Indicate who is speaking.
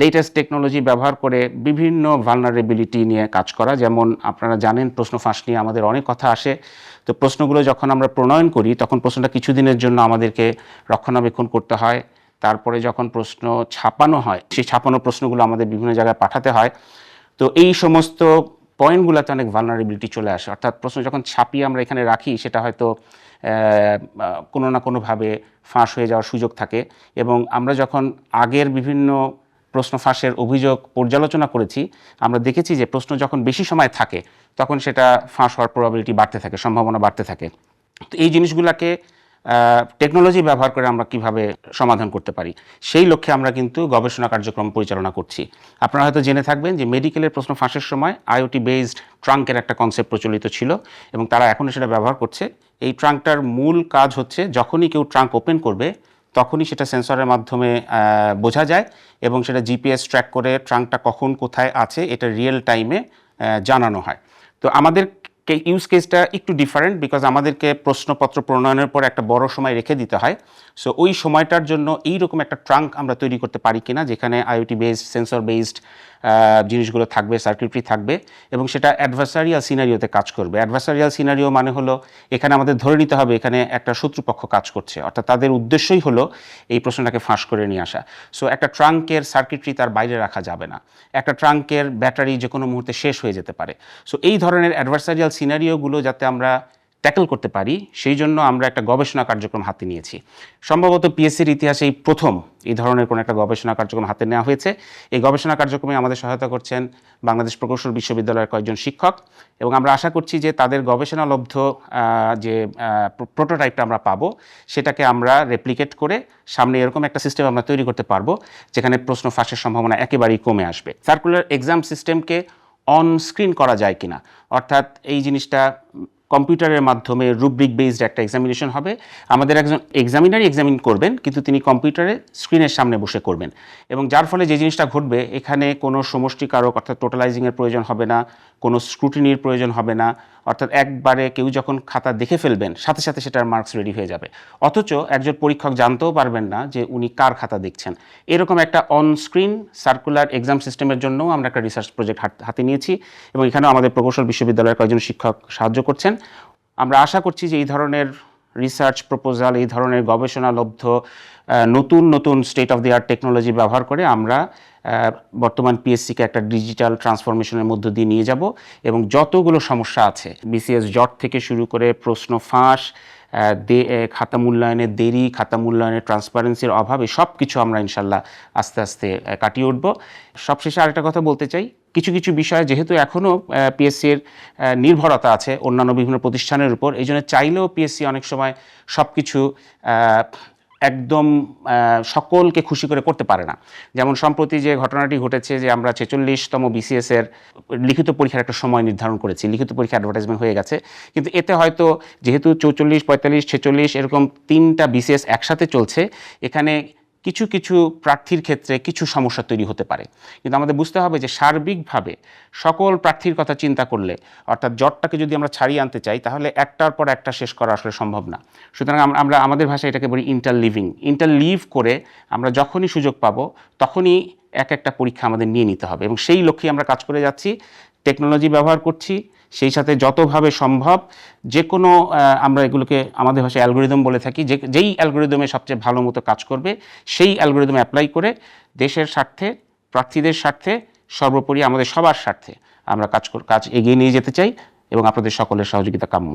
Speaker 1: Latest technology ব্যবহার করে বিভিন্ন ভালনারেবিলিটি নিয়ে কাজ করা। যেমন আপনারা জানেন, প্রশ্ন ফাঁস নিয়ে আমাদের অনেক কথা আসে। তো প্রশ্নগুলো যখন আমরা প্রণয়ন করি, তখন প্রশ্নটা কিছুদিনের জন্য আমাদেরকে রক্ষণাবেক্ষণ করতে হয়। তারপরে যখন প্রশ্ন ছাপানো হয়, সেই ছাপানো প্রশ্নগুলো আমাদের বিভিন্ন জায়গায় পাঠাতে হয়। তো এই সমস্ত পয়েন্টগুলোতে অনেক ভালনারেবিলিটি চলে আসে। অর্থাৎ প্রশ্ন যখন ছাপিয়ে আমরা এখানে রাখি, সেটা হয়তো কোনো না কোনোভাবে ফাঁস হয়ে যাওয়ার সুযোগ থাকে। এবং আমরা যখন আগের বিভিন্ন প্রশ্ন ফাঁসের অভিযোগ পর্যালোচনা করেছি, আমরা দেখেছি যে প্রশ্ন যখন বেশি সময় থাকে, তখন সেটা ফাঁস হওয়ার প্রবাবিলিটি বাড়তে থাকে, সম্ভাবনা বাড়তে থাকে। তো এই জিনিসগুলোকে টেকনোলজি ব্যবহার করে আমরা কীভাবে সমাধান করতে পারি, সেই লক্ষ্যে আমরা কিন্তু গবেষণা কার্যক্রম পরিচালনা করছি। আপনারা হয়তো জেনে থাকবেন যে মেডিকেলের প্রশ্ন ফাঁসের সময় আইওটি বেসড ট্রাঙ্কের একটা কনসেপ্ট প্রচলিত ছিল এবং তারা এখনও সেটা ব্যবহার করছে। এই ট্রাঙ্কটার মূল কাজ হচ্ছে যখনই কেউ ট্রাঙ্ক ওপেন করবে তখনই সেটা সেন্সরের মাধ্যমে বোঝা যায় এবং সেটা জিপিএস ট্র্যাক করে ট্রাঙ্কটা কখন কোথায় আছে এটা রিয়েল টাইমে জানানো হয়। তো আমাদের ইউজ কেসটা একটু ডিফারেন্ট বিকজ আমাদেরকে প্রশ্নপত্র প্রণয়নের পর একটা বড় সময় রেখে দিতে হয়। সো ওই সময়টার জন্য এইরকম একটা ট্রাঙ্ক আমরা তৈরি করতে পারি কিনা, যেখানে আইওটি বেসড সেন্সর বেসড জিনিসগুলো থাকবে সার্কিটরি থাকবে এবং সেটা অ্যাডভার্সারিয়াল সিনারিওতে কাজ করবে। অ্যাডভার্সারিয়াল সিনারিও মানে হলো এখানে আমাদের ধরে নিতে হবে এখানে একটা শত্রুপক্ষ কাজ করছে। অর্থাৎ তাদের উদ্দেশ্যই হলো এই প্রশ্নটাকে ফাঁস করে নিয়ে আসা। সো একটা ট্রাঙ্কের সার্কিটরি তার বাইরে রাখা যাবে না। একটা ট্রাঙ্কের ব্যাটারি যে কোনো মুহূর্তে শেষ হয়ে যেতে পারে। সো এই ধরনের অ্যাডভার্সারিয়াল সিনারিওগুলো যাতে আমরা ট্যাকল করতে পারি, সেই জন্য আমরা একটা গবেষণা কার্যক্রম হাতে নিয়েছি। সম্ভবত পিএসসির ইতিহাসে এই প্রথম এই ধরনের কোনো একটা গবেষণা কার্যক্রম হাতে নেওয়া হয়েছে। এই গবেষণা কার্যক্রমে আমাদের সহায়তা করছেন বাংলাদেশ প্রকৌশল বিশ্ববিদ্যালয়ের কয়েকজন শিক্ষক এবং আমরা আশা করছি যে তাদের গবেষণালব্ধ যে প্রোটোটাইপটা আমরা পাবো, সেটাকে আমরা রেপ্লিকেট করে সামনে এরকম একটা সিস্টেম আমরা তৈরি করতে পারব, যেখানে প্রশ্ন ফাঁসের সম্ভাবনা একেবারেই কমে আসবে। সার্কুলার এক্সাম সিস্টেমকে অন স্ক্রিন করা যায় কিনা? অর্থাৎ এই জিনিসটা কম্পিউটারের মাধ্যমে রুব্রিক বেসড একটা এক্সামিনেশন হবে। আমাদের একজন এক্সামিনারই এক্সামিন করবেন, কিন্তু তিনি কম্পিউটারে স্ক্রিনের সামনে বসে করবেন। এবং যার ফলে যে জিনিসটা ঘটবে, এখানে কোনো সমষ্টিকারক অর্থাৎ টোটালাইজিংয়ের প্রয়োজন হবে না কোনো স্ক্রুটিনির প্রয়োজন হবে না। অর্থাৎ একবারে কেউ যখন খাতা দেখে ফেলবেন, সাথে সাথে সেটার মার্কস রেডি হয়ে যাবে। অথচ একজন পরীক্ষক জানতেও পারবেন না যে উনি কার খাতা দেখছেন। এরকম একটা অন স্ক্রিন সার্কুলার এক্সাম সিস্টেমের জন্যও আমরা একটা রিসার্চ প্রজেক্ট হাতে নিয়েছি এবং এখানেও আমাদের প্রকৌশল বিশ্ববিদ্যালয়ের কয়েকজন শিক্ষক সাহায্য করছেন। আমরা আশা করছি যে এই ধরনের রিসার্চ প্রপোজাল এই ধরনের গবেষণালব্ধ নতুন নতুন state of the art technology ব্যবহার করে আমরা বর্তমান পিএসসিকে একটা ডিজিটাল ট্রান্সফরমেশনের মধ্য দিয়ে নিয়ে যাব এবং যতগুলো সমস্যা আছে বিসিএস জট থেকে শুরু করে প্রশ্ন ফাঁস দে খাতা মূল্যায়নের দেরি, খাতা মূল্যায়নের ট্রান্সপারেন্সির অভাবে সব কিছু আমরা ইনশাল্লাহ আস্তে আস্তে কাটিয়ে উঠব। সবশেষে আরেকটা কথা বলতে চাই, কিছু কিছু বিষয় যেহেতু এখনও পিএসসির নির্ভরতা আছে অন্যান্য বিভিন্ন প্রতিষ্ঠানের উপর, এই জন্য চাইলেও পিএসসি অনেক সময় সব কিছু একদম সকলকে খুশি করে করতে পারে না। যেমন সম্প্রতি যে ঘটনাটি ঘটেছে যে আমরা ছেচল্লিশতম বিসিএস এর লিখিত পরীক্ষার একটা সময় নির্ধারণ করেছি। লিখিত পরীক্ষা অ্যাডভার্টাইজমেন্ট হয়ে গেছে। কিন্তু এতে হয়তো যেহেতু চৌচল্লিশ, পঁয়তাল্লিশ, ছেচল্লিশ এরকম তিনটা বিসিএস একসাথে চলছে, এখানে কিছু কিছু প্রার্থীর ক্ষেত্রে কিছু সমস্যা তৈরি হতে পারে। কিন্তু আমাদের বুঝতে হবে যে সার্বিকভাবে সকল প্রার্থীর কথা চিন্তা করলে, অর্থাৎ জটটাকে যদি আমরা ছাড়িয়ে আনতে চাই, তাহলে একটার পর একটা শেষ করা আসলে সম্ভব না। সুতরাং আমরা আমাদের ভাষায় এটাকে বলি ইন্টার লিভিং ইন্টার লিভ করে আমরা যখনই সুযোগ পাবো, তখনই এক একটা পরীক্ষা আমাদের নিয়ে নিতে হবে এবং সেই লক্ষ্যে আমরা কাজ করে যাচ্ছি। টেকনোলজি ব্যবহার করছি, সেই সাথে যতভাবে সম্ভব যে কোনো আমরা এগুলোকে আমাদের ভাষায় অ্যালগোরিদম বলে থাকি, যে, যেই অ্যালগোরিদমে সবচেয়ে ভালো মতো কাজ করবে, সেই অ্যালগোরিদম অ্যাপ্লাই করে দেশের স্বার্থে, প্রার্থীদের স্বার্থে, সর্বোপরি আমাদের সবার স্বার্থে আমরা কাজ কাজ এগিয়ে নিয়ে যেতে চাই এবং আপনাদের সকলের সহযোগিতা কাম্য।